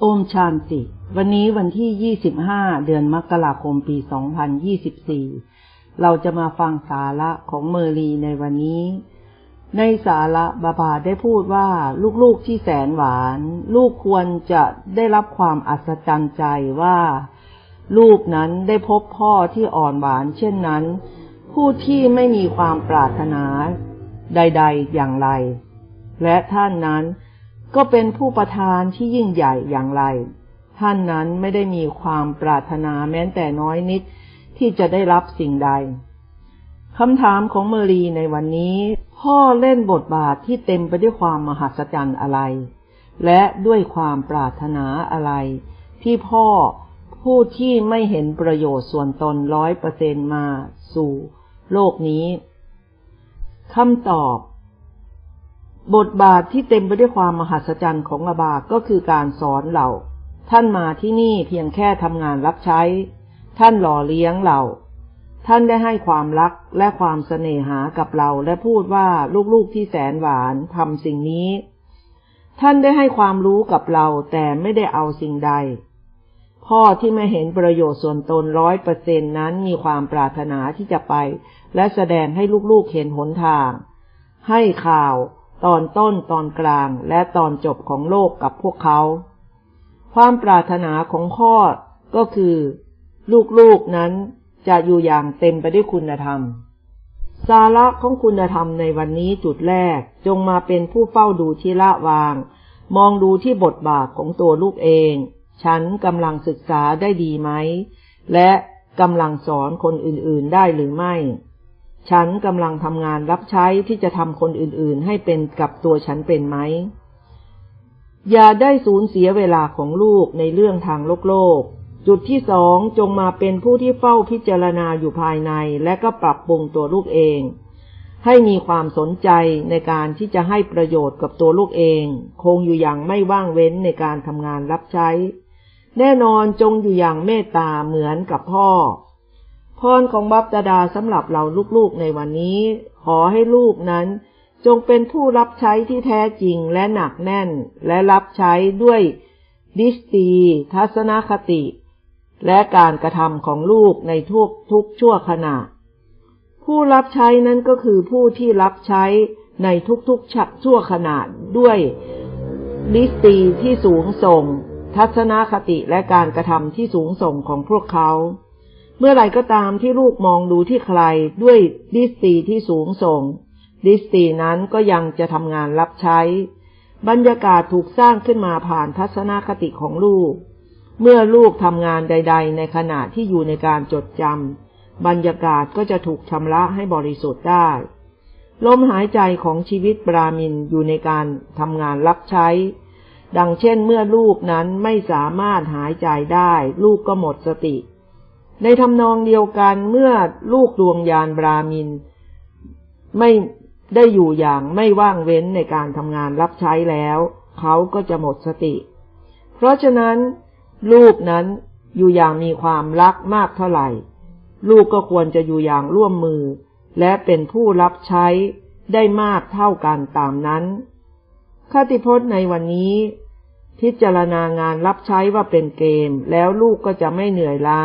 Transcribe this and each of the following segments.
โอชานติ วันนี้วันที่ 25 เดือนมกราคม ปี 2024 เราจะมาฟังสาระของเมอรีในวันนี้ ในสาระบาบาได้พูดว่าลูกๆที่แสนหวาน ลูกควรจะได้รับความอัศจรรย์ใจว่า ลูกนั้นได้พบพ่อที่อ่อนหวาน เช่นนั้น ผู้ที่ไม่มีความปรารถนา ใด ๆ อย่างไร และท่านนั้น ก็เป็นผู้ประทานที่ยิ่งใหญ่อย่างไร ท่านนั้นไม่ได้มีความปรารถนาแม้แต่น้อยนิดที่จะได้รับสิ่งใดคำถามของเมอรีในวันนี้ พ่อเล่นบทบาทที่เต็มไปด้วยความมหัศจรรย์อะไร และด้วยความปรารถนาอะไร ที่พ่อผู้ที่ไม่เห็นประโยชน์ส่วนตนร้อยเปอร์เซนมาสู่โลกนี้คำตอบ บทบาทที่เต็มไปด้วยความมหัศจรรย์ของอาบาก็คือการสอนเรา ท่านมาที่นี่เพียงแค่ทำงานรับใช้ ท่านหล่อเลี้ยงเรา ท่านได้ให้ความรักและความเสน่หากับเราและพูดว่าลูกๆที่แสนหวานทำสิ่งนี้ ท่านได้ให้ความรู้กับเราแต่ไม่ได้เอาสิ่งใด พ่อที่ไม่เห็นประโยชน์ส่วนตนร้อยเปอร์เซ็นนั้นมีความปรารถนาที่จะไป และแสดงให้ลูกๆเห็นหนทาง ให้ข่าว ตอนต้นตอนกลางและตอนจบของโลกกับพวกเขา ความปรารถนาของพ่อก็คือ ลูกๆนั้นจะอยู่อย่างเต็มไปด้วยคุณธรรม สาระของคุณธรรมในวันนี้จุดแรกจงมาเป็นผู้เฝ้าดูที่ละวาง มองดูที่บทบาทของตัวลูกเอง ฉันกำลังศึกษาได้ดีไหม และกำลังสอนคนอื่นๆได้หรือไม่ ฉันกำลังทำงานรับใช้ที่จะทำคนอื่นๆ ให้เป็นกับตัวฉันเป็นไหม อย่าได้สูญเสียเวลาของลูกในเรื่องทางโลกโลก จุดที่สองจงมาเป็นผู้ที่เฝ้าพิจารณาอยู่ภายใน และก็ปรับปรุงตัวลูกเอง ให้มีความสนใจในการที่จะให้ประโยชน์กับตัวลูกเอง คงอยู่อย่างไม่ว่างเว้นในการทำงานรับใช้ แน่นอนจงอยู่อย่างเมตตาเหมือนกับพ่อ พรของบัพดาดาสำหรับเราลูกๆในวันนี้ ขอให้ลูกนั้น จงเป็นผู้รับใช้ที่แท้จริงและหนักแน่น และรับใช้ด้วยดิสตี ทัศนคติ และการกระทำของลูกในทุกทุกชั่วขณะ ผู้รับใช้นั้นก็คือผู้ที่รับใช้ในทุกๆชั่วขณะด้วยดิสตีที่สูงส่ง ทัศนคติและการกระทำที่สูงส่งของพวกเขา เมื่อไรก็ตามที่ลูกมองดูที่ใครด้วยดิสตีที่สูงส่ง ดิสตีนั้นก็ยังจะทำงานรับใช้ บรรยากาศถูกสร้างขึ้นมาผ่านทัศนคติของลูก เมื่อลูกทำงานใด ๆ ในขณะที่อยู่ในการจดจำบรรยากาศก็จะถูกชำระให้บริสุทธิ์ได้ ลมหายใจของชีวิตบรามินอยู่ในการทำงานรับใช้ ดังเช่นเมื่อลูกนั้นไม่สามารถหายใจได้ ลูกก็หมดสติ ในทำนองเดียวกันเมื่อลูกดวงยานบรามิน ไม่ได้อยู่อย่างไม่ว่างเว้นในการทำงานรับใช้แล้ว เขาก็จะหมดสติ เพราะฉะนั้น ลูกนั้นอยู่อย่างมีความรักมากเท่าไหร่ ลูกก็ควรจะอยู่อย่างร่วมมือ และเป็นผู้รับใช้ได้มากเท่ากันตามนั้นคติพจน์ในวันนี้ พิจารณางานรับใช้ว่าเป็นเกม แล้วลูกก็จะไม่เหนื่อยล้า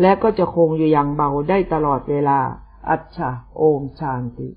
และก็จะคงอยู่อย่างเบาได้ตลอดเวลา อัจฉาโอมชานติ